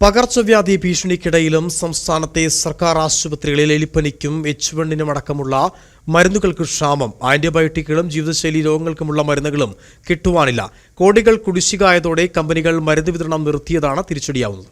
പകർച്ചവ്യാധി ഭീഷണിക്കിടയിലും സംസ്ഥാനത്തെ സർക്കാർ ആശുപത്രികളിൽ എലിപ്പനിക്കും എച്ച് വണ്ണിനും അടക്കമുള്ള മരുന്നുകൾക്ക് ക്ഷാമം. ആന്റിബയോട്ടിക്കുകളും ജീവിതശൈലി രോഗങ്ങൾക്കുമുള്ള മരുന്നുകളും കിട്ടുവാനില്ല. കോടികൾ കുടിശ്ശികായതോടെ കമ്പനികൾ മരുന്ന് വിതരണം നിർത്തിയതാണ് തിരിച്ചടിയാവുന്നത്.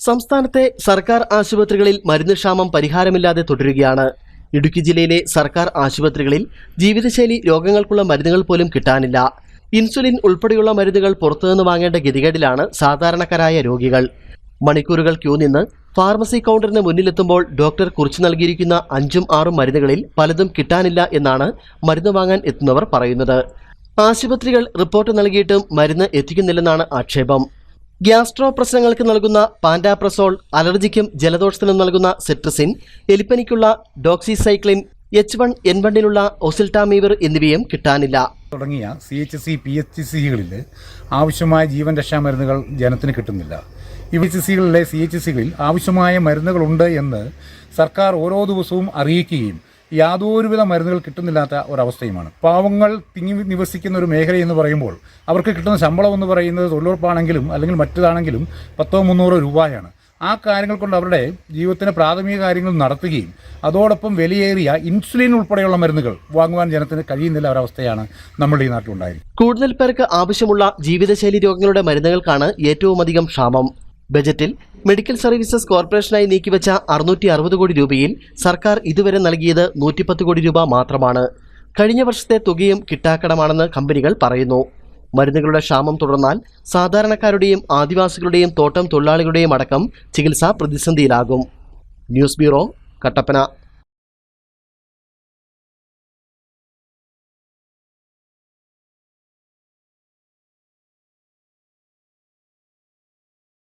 സംസ്ഥാനത്തെ സർക്കാർ ആശുപത്രികളിൽ മരുന്ന് ക്ഷാമം പരിഹാരമില്ലാതെ തുടരുകയാണ്. ഇടുക്കി ജില്ലയിലെ സർക്കാർ ആശുപത്രികളിൽ ജീവിതശൈലി രോഗങ്ങൾക്കുള്ള മരുന്നുകൾ പോലും കിട്ടാനില്ല. ഇൻസുലിൻ ഉൾപ്പെടെയുള്ള മരുന്നുകൾ പുറത്തുനിന്ന് വാങ്ങേണ്ട ഗതികേടിലാണ് സാധാരണക്കാരായ രോഗികൾ. മണിക്കൂറുകൾ ക്യൂ നിന്ന് ഫാർമസി കൗണ്ടറിന് മുന്നിലെത്തുമ്പോൾ ഡോക്ടർ കുറിച്ചു നൽകിയിരിക്കുന്ന അഞ്ചും ആറും മരുന്നുകളിൽ പലതും കിട്ടാനില്ല എന്നാണ് മരുന്ന് വാങ്ങാൻ എത്തുന്നവർ പറയുന്നത്. ആശുപത്രികൾ റിപ്പോർട്ട് നൽകിയിട്ടും മരുന്ന് എത്തിക്കുന്നില്ലെന്നാണ് ആക്ഷേപം. ഗ്യാസ്ട്രോ പ്രശ്നങ്ങൾക്ക് നൽകുന്ന പാൻഡാപ്രസോൾ അലർജിക്കും ജലദോഷത്തിനും നൽകുന്ന സെട്രസിൻ എലിപ്പനിക്കുള്ള ഡോക്സിസൈക്ലിൻ എച്ച് വൺ എൻ വണ്ണിനുള്ള ഒസിൽട്ടാമീവർ എന്നിവയും കിട്ടാനില്ല. തുടങ്ങിയ C H C P H സികളിൽ ആവശ്യമായ ജീവൻ രക്ഷാ മരുന്നുകൾ ജനത്തിന് കിട്ടുന്നില്ല. ഇ എച്ച് സികളിലെ സി എച്ച് സികളിൽ ആവശ്യമായ മരുന്നുകളുണ്ട് എന്ന് സർക്കാർ ഓരോ ദിവസവും അറിയിക്കുകയും യാതൊരുവിധ മരുന്നുകൾ കിട്ടുന്നില്ലാത്ത ഒരവസ്ഥയുമാണ്. പാവങ്ങൾ തിങ്ങി നിവസിക്കുന്ന ഒരു മേഖല എന്ന് പറയുമ്പോൾ അവർക്ക് കിട്ടുന്ന ശമ്പളം എന്ന് പറയുന്നത് തൊഴിലുറപ്പാണെങ്കിലും അല്ലെങ്കിൽ മറ്റതാണെങ്കിലും പത്തോ മുന്നൂറോ രൂപയാണ്. ആ കാര്യങ്ങൾ കൊണ്ട് അവരുടെ ജീവിതത്തിന് പ്രാഥമിക കാര്യങ്ങൾ നടത്തുകയും അതോടൊപ്പം വിലയേറിയ ഇൻസുലിൻ ഉൾപ്പെടെയുള്ള മരുന്നുകൾ വാങ്ങുവാൻ ജനത്തിന് കഴിയുന്നില്ല ഒരവസ്ഥയാണ് നമ്മുടെ ഈ നാട്ടിലുണ്ടായിരിക്കുന്നത് കൂടുതൽ പേർക്ക് ആവശ്യമുള്ള ജീവിതശൈലി രോഗങ്ങളുടെ മരുന്നുകൾക്കാണ് ഏറ്റവും അധികം ക്ഷാമം. ബജറ്റിൽ മെഡിക്കൽ സർവീസസ് കോർപ്പറേഷനായി നീക്കിവെച്ച അറുന്നൂറ്റി അറുപത് കോടി രൂപയിൽ സർക്കാർ ഇതുവരെ നൽകിയത് നൂറ്റിപ്പത്ത് കോടി രൂപ മാത്രമാണ്. കഴിഞ്ഞ വർഷത്തെ തുകയും കിട്ടാക്കടമാണെന്ന് കമ്പനികൾ പറയുന്നു. മരുന്നുകളുടെ ക്ഷാമം തുടർന്നാൽ സാധാരണക്കാരുടെയും ആദിവാസികളുടെയും തോട്ടം തൊഴിലാളികളുടെയും അടക്കം ചികിത്സ പ്രതിസന്ധിയിലാകും. News bureau Kattappana.